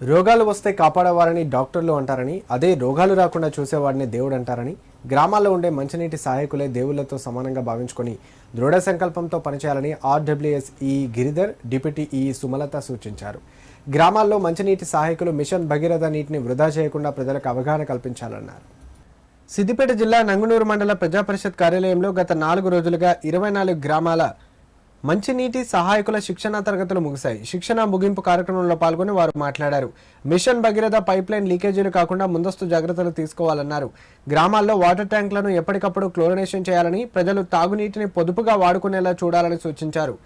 రోగాలు వస్తే కాపాడేవారని డాక్టర్లు అంటారని అదే రోగాలు రాకుండా చూసేవాడిని దేవుడు అంటారని గ్రామాల్లో ఉండే మంచినీటి సహాయకులే దేవుళ్ళతో సమానంగా భావించుకొని దృఢ సంకల్పంతో పనిచేయాలని ఆర్డబ్ల్యూఎస్ ఈ గిరిధర్ డిప్యూటీ ఈ సుమలత సూచించారు. గ్రామాల్లో మంచినీటి సహాయకులు మిషన్ భగీరథ నీటిని వృధా చేయకుండా ప్రజలకు అవగాహన కల్పించాలన్నారు. సిద్దిపేట జిల్లా నంగునూరు మండల ప్రజాపరిషత్ కార్యాలయంలో గత నాలుగు రోజులుగా ఇరవై నాలుగు గ్రామాల మంచినీటి సహాయకుల శిక్షణా తరగతులు ముగిశాయి. శిక్షణ ముగింపు కార్యక్రమంలో పాల్గొని వారు మాట్లాడారు. మిషన్ భగీరథ పైప్ లైన్ లీకేజీలు కాకుండా ముందస్తు జాగ్రత్తలు తీసుకోవాలన్నారు. గ్రామాల్లో వాటర్ ట్యాంకులను ఎప్పటికప్పుడు క్లోరినేషన్ చేయాలని ప్రజలు తాగునీటిని పొదుపుగా వాడుకునేలా చూడాలని సూచించారు.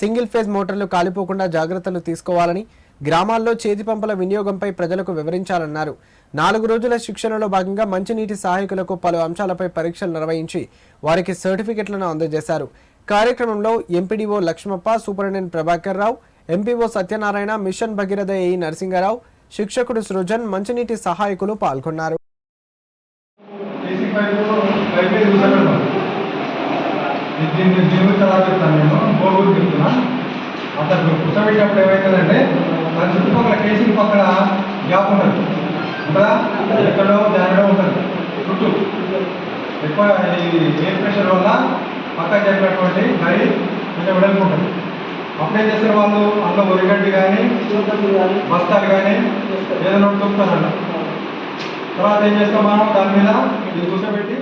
సింగిల్ ఫేజ్ మోటార్లు కాలిపోకుండా జాగ్రత్తలు తీసుకోవాలని గ్రామాల్లో చేతి పంపుల వినియోగంపై ప్రజలకు వివరించాలన్నారు. నాలుగు రోజుల శిక్షణలో భాగంగా మంచినీటి సహాయకులకు పలు అంశాలపై పరీక్షలు నిర్వహించి వారికి సర్టిఫికెట్లను అందజేశారు. కార్యక్రమంలో MPDO Lakshmappa superintendent Prabhakar Rao MPO Satyanarayana mission Bhagiratha AE Narasingarao శిక్షకుడు Srujan మంచినీటి సహాయకులు పాల్గొన్నారు. దీన్ని దీని తర్వాత చెప్తాను నేను గోగులు చెప్తున్నా అతను కూర్చోబెట్టినప్పుడు ఏమవుతుందంటే దాని చుట్టుపక్కల కేసింగ్ పక్కన గ్యాప్ ఉంటుంది ఉంటుందా ఎక్కడో దానిలో ఉంటుంది చుట్టూ ఎక్కువ ఈ ఎయిర్ ప్రెషర్ వల్ల పక్కన జరిగినటువంటి గడి కొంచెం వెడల్పు ఉంటుంది చేసిన వాళ్ళు? అందులో ఒరిగడ్డి కానీ బస్తాలు కానీ ఏదైనా ఒకటి దొరుకుతారంట తర్వాత ఏం చేస్తాం మనం దాని మీద ఇది కూర్చోబెట్టి